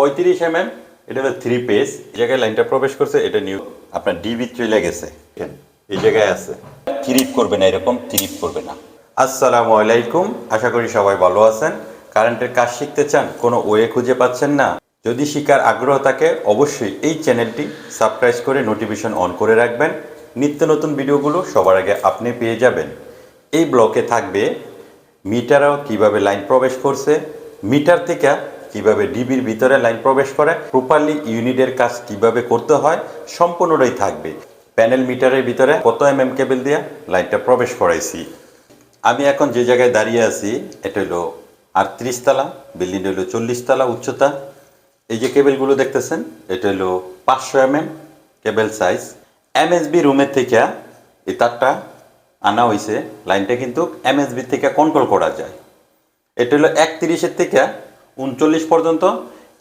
পঁয়ত্রিশ M M এটা হলো থ্রি পেজ এই জায়গায় লাইনটা প্রবেশ করছে, এটা নিউ আপনার ডিবি চলে গেছে এই জায়গায় আছে। থ্রিপ করবে না এরকম থ্রিপ করবে না। আসসালামু আলাইকুম, আশা করি সবাই ভালো আছেন। কারেন্টের কাজ শিখতে চান, কোনো ওয়ে খুঁজে পাচ্ছেন না? যদি শিকার আগ্রহ থাকে, অবশ্যই এই চ্যানেলটি সাবস্ক্রাইব করে নোটিফিকেশন অন করে রাখবেন। নিত্য নতুন ভিডিওগুলো সবার আগে আপনি পেয়ে যাবেন। এই ব্লকে থাকবে মিটারও কীভাবে লাইন প্রবেশ করছে। মিটার থেকে কীভাবে ডিবির ভিতরে লাইন প্রবেশ করে, প্রপারলি ইউনিটের কাজ কীভাবে করতে হয়, সম্পূর্ণটাই থাকবে। প্যানেল মিটারের ভিতরে কত এম এম কেবল দিয়ে লাইনটা প্রবেশ করাইছি। আমি এখন যে জায়গায় দাঁড়িয়ে আছি, এটা হলো আটত্রিশ তালা, বিল্ডিং হলো চল্লিশ তালা উচ্চতা। এই যে কেবেলগুলো দেখতেছেন, এটা হলো পাঁচশো M M cable size MSB রুমের থেকে এই তারটা আনা হয়েছে লাইনটা কিন্তু এম এস এমএসবি থেকে কন্ট্রোল করা যায়। এটা হলো একত্রিশের থেকে উনচল্লিশ পর্যন্ত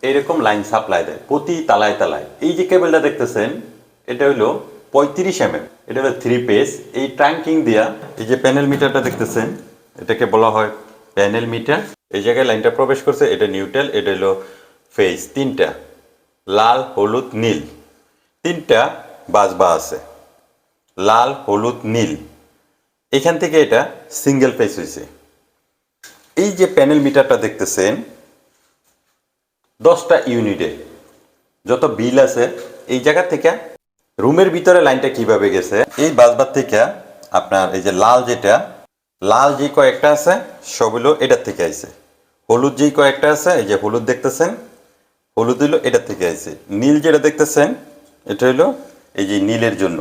এরকম লাইন সাপ্লাই দেয়, প্রতি তালায় তালায়। এই যে কেবলটা দেখতেছেন, এটা হলো পঁয়ত্রিশ এম এটা হলো থ্রি পেজ এই ট্যাঙ্কিং দিয়া এই যে প্যানেল মিটারটা দেখতেছেন, এটাকে বলা হয় প্যানেল মিটার এই জায়গায় লাইনটা প্রবেশ করছে, এটা নিউট্রাল এটা হলো ফেজ তিনটা, লাল, হলুদ, নীল। তিনটা বাজবা আছে। লাল, হলুদ, নীল। এখান থেকে এটা সিঙ্গেল ফেস হয়েছে এই যে প্যানেল মিটারটা দেখতেছেন দশটা ইউনিটে। যত বিল আছে, এই জায়গা থেকে রুমের ভিতরে লাইনটা কীভাবে গেছে, এই বাসবার থেকে আপনার এই যে লাল যেটা, লাল যে কয়েকটা আছে সবগুলো এটার থেকে আইছে। হলুদ যেই কয়েকটা আছে, এই যে হলুদ দেখতেছেন, হলুদ হলো এটার থেকে আইছে। নীল যেটা দেখতেছেন, এটা হলো এই যে নীলের জন্য।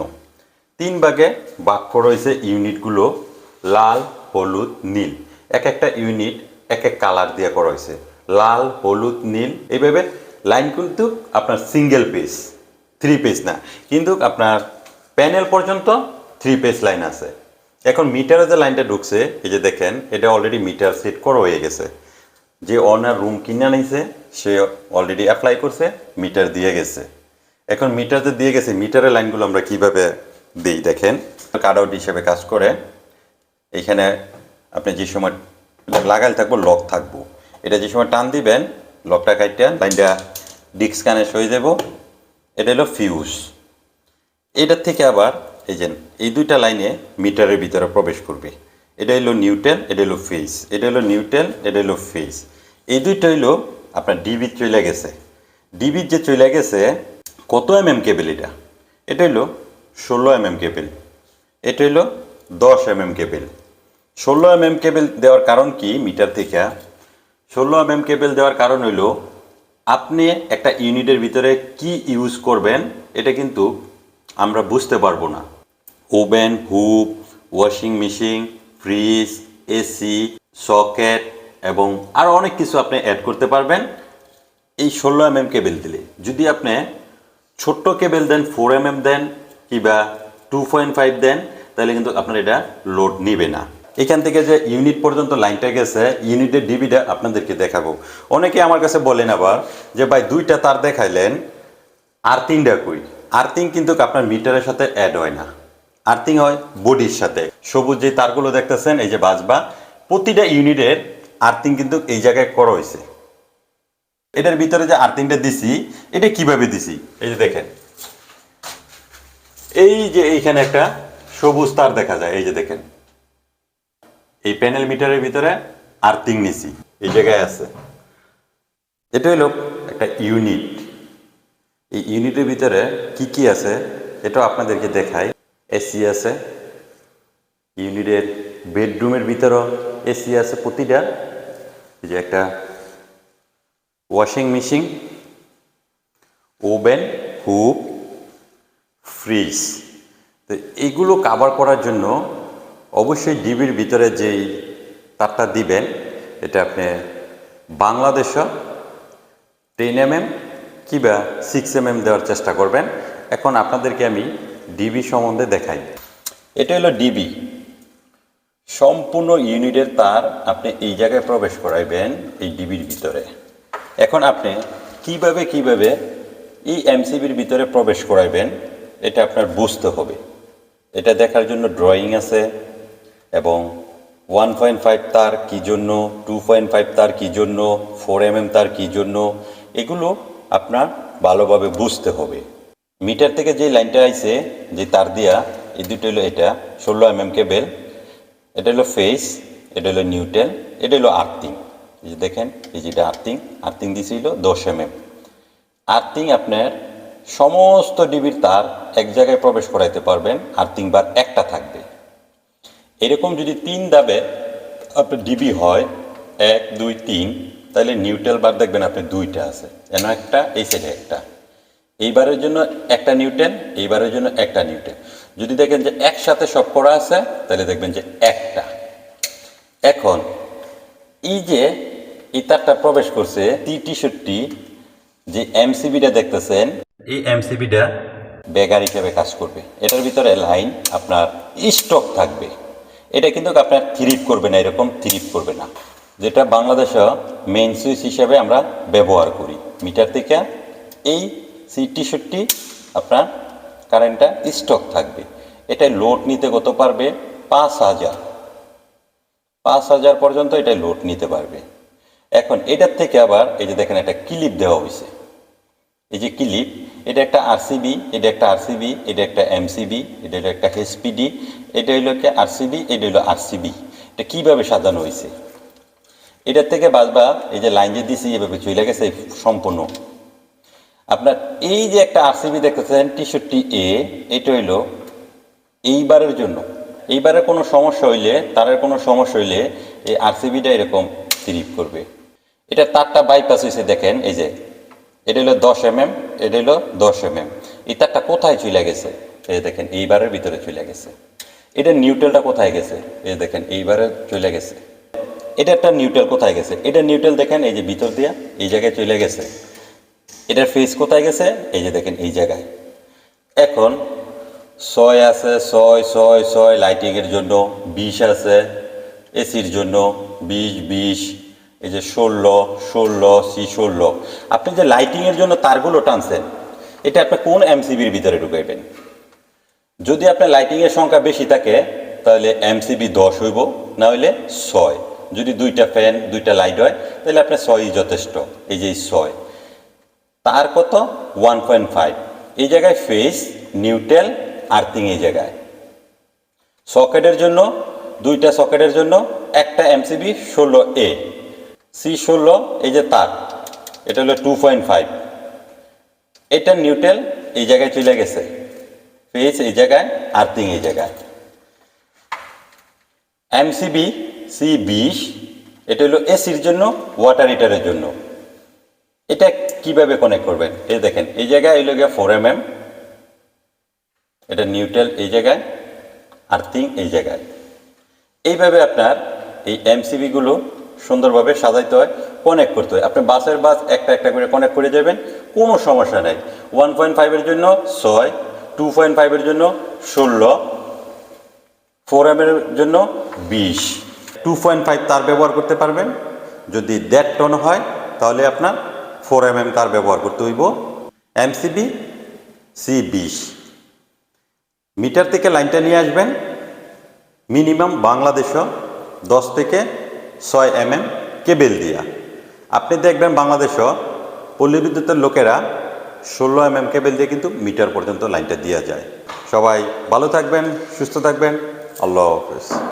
তিন ভাগে বাক্য রয়েছে ইউনিটগুলো, লাল, হলুদ, নীল। এক একটা ইউনিট এক এক কালার দিয়ে করা হয়েছে। লাল, হলুদ, নীল এইভাবে লাইন কিন্তু আপনার সিঙ্গেল পেজ থ্রি পেজ না। কিন্তু আপনার প্যানেল পর্যন্ত থ্রি পেজ লাইন আছে। এখন মিটারে যে লাইনটা ঢুকছে, এই যে দেখেন, এটা অলরেডি মিটার সেট করা হয়ে গেছে। যে অনার রুম কিনে নিছে সে অলরেডি অ্যাপ্লাই করছে মিটার দিয়ে গেছে। এখন মিটার যে দিয়ে গেছে মিটারের লাইনগুলো আমরা কীভাবে দিই, দেখেন। কাট আউট হিসেবে কাজ করে এখানে আপনি যে সময় লাগাল থাকব লক থাকব। এটা যে সময় টান দিবেন লকটা কাইটা, লাইনটা ডিস্ক কানেক্ট হয়ে যাব এটা হলো ফিউজ এটার থেকে আবার এই যে এই দুইটা লাইনে মিটারের ভিতরে প্রবেশ করবে। এটা হলো নিউটেল এটা হলো ফেজ এটা হলো নিউটেল এটা হলো ফেজ এই দুইটা হইল আপনার ডিবি চলে গেছে। ডিবির যে চলে গেছে, কত এম এম কেবেল এটা? এটা হলো ষোলো এম এম কেবেল এটা হলো দশ এম এম কেবেল ষোলো এম এম কেবেল দেওয়ার কারণ কি? মিটার থেকে ষোলো এম এম কেবেল দেওয়ার কারণ হইল, আপনি একটা ইউনিটের ভিতরে কি ইউজ করবেন, এটা কিন্তু আমরা বুঝতে পারব না। Oven, hob washing machine fridge AC socket এবং আরও অনেক কিছু আপনি অ্যাড করতে পারবেন এই ষোলো এম এম কেবেল দিলে। যদি আপনি ছোট্ট কেবেল দেন ফোর এম এম দেন কিংবা টু পয়েন্ট ফাইভ দেন, তাহলে কিন্তু আপনার এটা লোড নিবে না। এখান থেকে যে ইউনিট পর্যন্ত লাইনটা গেছে ইউনিটের ডিবিটা আপনাদেরকে দেখাবো। অনেকে আমার কাছে বলেন আবার যে, ভাই, দুইটা তার দেখাইলেন আর্থিংটা কই? আর্থিং কিন্তু আপনার মিটারের সাথে অ্যাড হয় না। আর্থিং হয় বডির সাথে। সবুজ যে তারগুলো দেখতেছেন, এই যে বাজবা, প্রতিটা ইউনিটের আর্থিং কিন্তু এই জায়গায় করা হয়েছে। এটার ভিতরে যে আর্থিংটা দিছি, এটা কীভাবে দিছি? এই যে দেখেন। এই যে এইখানে একটা সবুজ তার দেখা যায়, এই যে দেখেন। এই প্যানেল মিটারের ভিতরে আর্থিং নিছি, এই জায়গায় আছে। এটা হলো একটা ইউনিট এই ইউনিটের ভিতরে কি কি আছে, এটাও আপনাদেরকে দেখাই। এসি আছে ইউনিটের বেডরুমের ভিতরেও এসি আছে প্রতিটা। এই যে একটা washing machine oven hob fridge তো এইগুলো কাভার করার জন্য অবশ্যই ডিবির ভিতরে যেই তারটা দিবেন, এটা আপনি বাংলাদেশও টেন এম এম কিংবা সিক্স এম এম দেওয়ার চেষ্টা করবেন। এখন আপনাদেরকে আমি ডিবি সম্বন্ধে দেখাই। এটা হলো ডিবি। সম্পূর্ণ ইউনিটের তার আপনি এই জায়গায় প্রবেশ করাইবেন, এই ডিবির ভিতরে। এখন আপনি কীভাবে কীভাবে এই এমসিবির ভিতরে প্রবেশ করাইবেন, এটা আপনার বুঝতে হবে। এটা দেখার জন্য ড্রয়িং আছে এবং ওয়ান পয়েন্ট ফাইভ তার কী জন্য টু পয়েন্ট ফাইভ তার কী জন্য ফোর এম এম তার কী জন্য, এগুলো আপনার ভালোভাবে বুঝতে হবে। মিটার থেকে যে লাইনটা আইছে, যে তার দিয়া, এই দুটো হলো এটা, ষোলো এম এম কেবেল, এটা হলো ফেস এটা হলো নিউটেল এটা হলো আর্থিং। এই যে দেখেন, এই যেটা আর্থিং আর্থিং দিছিল দশ এম এম আর্থিং আপনার সমস্ত ডিবির তার এক জায়গায় প্রবেশ করাইতে পারবেন, আর্থিং বার একটা থাকবে। এরকম যদি তিন দাবে আপনার ডিবি হয় এক দুই তিন তাহলে নিউট্রাল বার দেখবেন আপনি দুইটা আছে। যেন একটা এই সাইডে একটা। এইবারের জন্য একটা নিউটেন এইবারের জন্য একটা নিউটেন যদি দেখেন যে একসাথে সব করা আছে তাহলে দেখবেন যে একটা। এখন এই যে এই তারটা প্রবেশ করছে টি টিশার্টটি যে এমসিবিটা দেখতেছেন এই এমসিবিটা বেগার হিসেবে কাজ করবে। এটার ভিতরে লাইন আপনার স্টক থাকবে। এটা কিন্তু আপনার থ্রিপ করবে না, এরকম থ্রিপ করবে না। যেটা বাংলাদেশে মেইন সুইচ হিসাবে আমরা ব্যবহার করি। মিটার থেকে এই সি টিশার্টটি আপনার কারেন্টটা স্টক থাকবে। এটা লোড নিতে কত পারবে? পাঁচ হাজার। পাঁচ হাজার পর্যন্ত এটা লোড নিতে পারবে। এখন এটার থেকে আবার এই যে দেখেন, একটা ক্লিপ দেওয়া হয়েছে এই যে ক্লিপ এটা একটা আরসিবি এটা একটা আরসিবি এটা একটা এমসিবি এটা হলো একটা এসপিডি এটা হলো একটা আরসিবি এটা হলো আরসিবি এটা কীভাবে সাজানো হয়েছে এটার থেকে বাজবা এই যে লাইন যে দিছি, এভাবে চলে গেছে সম্পূর্ণ। আপনার এই যে একটা আরসিবি দেখতেছেন টিশার্টটি এ এটা হইল এইবারের জন্য। এইবারে কোনো সমস্যা হইলে, তারের কোনো সমস্যা হইলে এই আরসিবিটা এরকম স্লিপ করবে। এটা তারটা বাইপাস হয়েছে দেখেন, এই যে এটা হলো দশ এম এম এটা হলো দশ এম এম এই তারটা কোথায় চলে গেছে? এই দেখেন, এইবারের ভিতরে চলে গেছে। এটা নিউট্রালটা কোথায় গেছে? এই দেখেন, এইবারে চলে গেছে। এটা একটা নিউট্রাল কোথায় গেছে? এটা নিউট্রাল দেখেন, এই যে ভিতর দিয়া, এই জায়গায় চলে গেছে। এটার ফেস কোথায় গেছে? এই যে দেখেন, এই জায়গায়। এখন ছয় আছে, ছয় ছয় ছয়, লাইটিংয়ের জন্য বিশ আছে, এসির জন্য বিশ বিশ এই যে ষোলো ষোলো, সি ষোলো, আপনি যে লাইটিংয়ের জন্য তারগুলো টানছেন, এটা আপনি কোন এমসিবির ভিতরে ঢুকাইবেন? যদি আপনার লাইটিংয়ের সংখ্যা বেশি থাকে, তাহলে এমসিবি দশ হইব, না হইলে ছয়। যদি দুইটা ফ্যান দুইটা লাইট হয়, তাহলে আপনার ছয়ই যথেষ্ট, এই যে ছয়। তার কত? ওয়ান পয়েন্ট ফাইভ এই জায়গায় ফেস নিউটেল আর্থিং এই জায়গায়। সকেটের জন্য, দুইটা সকেটের জন্য, একটা এমসিবি ষোলো এ সি ষোলো, এই যে তার, এটা হলো টু পয়েন্ট ফাইভ এটা নিউটেল এই জায়গায় চলে গেছে। ফেস এই জায়গায়, আর্থিং এই জায়গায়। এমসিবি সি বিশ, এটা হলো এসির জন্য ওয়াটার হিটারের জন্য। এটা কীভাবে কানেক্ট করবেন? এই দেখেন, এই জায়গায় এই লোকে ফোর এম এম এটা নিউট্রাল, এই জায়গায়, আর্থিং এই জায়গায়। এইভাবে আপনার এই এমসিবিগুলো সুন্দরভাবে সাজাইতে হয় কনেক্ট করতে হয়। আপনি বাসের বাস একটা একটা করে কনেক্ট করে যাবেন, কোনো সমস্যা নেই। ওয়ান পয়েন্ট ফাইভের জন্য ছয় টু পয়েন্ট ফাইভের জন্য ষোলো ফোর এম এর জন্য বিশ। টু পয়েন্ট ফাইভ তার ব্যবহার করতে পারবেন। যদি দেড় টন হয়, তাহলে আপনার ফোর এম এম তার ব্যবহার করতে হইব। এমসিবি সি বিশ। মিটার থেকে লাইনটা নিয়ে আসবেন। মিনিমাম বাংলাদেশও দশ থেকে ছয় এম এম কেবেল দিয়া। আপনি দেখবেন বাংলাদেশও পল্লী বিদ্যুতের লোকেরা ষোলো এম এম কেবেল দিয়ে কিন্তু মিটার পর্যন্ত লাইনটা দেওয়া যায়। সবাই ভালো থাকবেন, সুস্থ থাকবেন। আল্লাহ হাফেজ।